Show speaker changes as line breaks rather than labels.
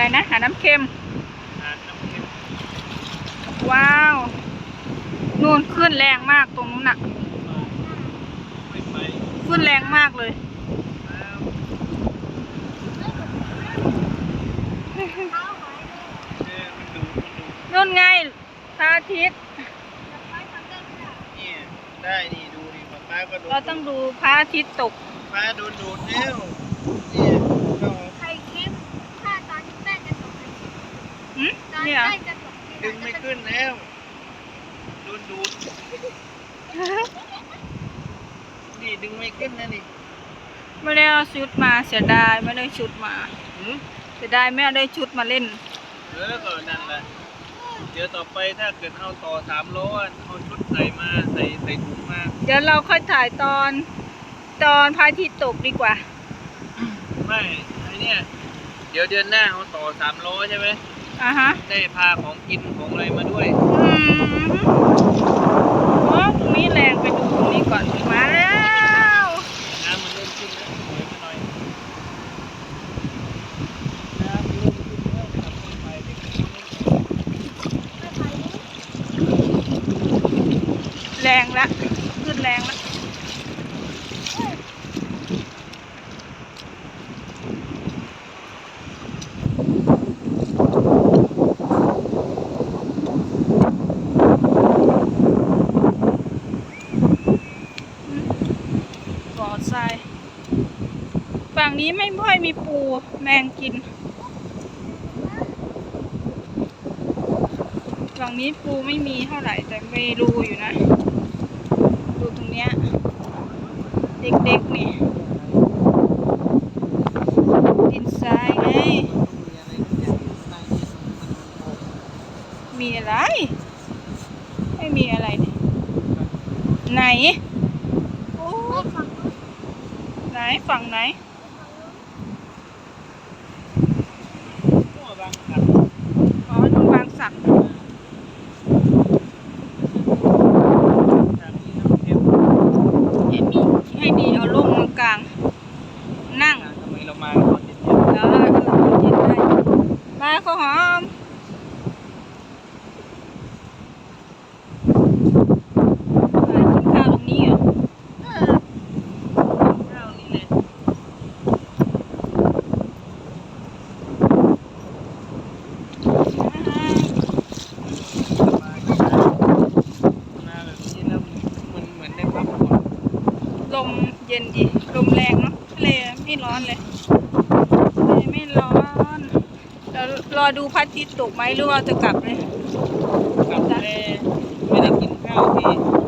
นะ หาดน้ำเค็ม
หาดน้ำเค็ม
ว้าว นู่นขึ้นแรงมากตรงนู้นน่ะ
ไม่ไป
ขึ้นแรงมากเลย
แล้ว
เท้าหายเลย
เออมันดูมันดู
นู่นไงพระอาทิตย์
จะไปทำได้ไหมล่ะ
เนี่ยได้นี่ดูดิป๊าป๊าก็โดน
เราต้องดูพระอาทิตย์ตก
ป๊าโดนดูดแล้วเนี่ยเข้า
ไข่เค็มถ้าตอนที่แป้งจะตกไข่เค็ม
หืม
ตอน
เนี่ยเหรอ
แป้งจะตกทีห
ดึ
ลั
ง
ง
ไม่
จะ
ขึ้นแล้ว โดนดูด นี่ดึงไม่ขึ้นนะนี่
ไม่ได้เอาชุดมาเสียดายไม่ได้ชุดมา
หืม
เสียดายไม่ได้ชุดมาเล่น
เออก็นั่นแหละ เดี๋ยวต่อไปถ้าเกิดเอาต่อสามโลอะเอาชุดใส่มาใส่ใส่ถุงมา
เดี๋ยวเราค่อยถ่ายตอน ตอนพระอาทิตย์ตกดีกว่า
ไม่ไอเนี่ย เดี๋ยวเดือนหน้าเอาต่อสามโลใช่ไหม
อะฮะ
ได้พาของกินของอะไรมาด้วย
อืมโอ้ตรงนี้แรงไปดูตรงนี้ก่อนมาแล้ว
น้ำมันเริ่มขึ้นแล้วถอยมาหน่อยน้ำเริ่มขึ้นแล้วขับไปเด็ก
ไม่ไปเลย
แรงละขึ้นแรงละ ก่อทราย ฝั่งนี้ไม่ค่อยมีปูแมงกิน ฝั่งนี้ปูไม่มีเท่าไหร่แต่ไม่รูอยู่นะ ดูตรงเนี้ย เด็กๆนี่ดินทรายไง มีอะไร ไม่มีอะไรนี่ไหน โอ้
ไปฝั่งนู้น
ไหน ฝั่งไหนอ๋อนุ่นบางสัก
จากนี้น้ำเค็ม
ให้มีให้ดีเอาลงกลาง
ทำไมเรามาตอนเย็น
แล้วเออเย็นได้มาข้าวหอมมากินข้าวตรงนี้เหรอ
ๆข้าวนี่แหละ มาแบบนี้แล้วมันเหมือนได้พักผ่อน
ล มเย็นดี ลมแรงเนาะทะเลไม่ร้อนเลยทะเลไม่ร้อนเรารอดูพระอาทิตย์ตกไหมหรือว่าจะกลับเลย
กลับแม่ไม่ได้กินข้าวที่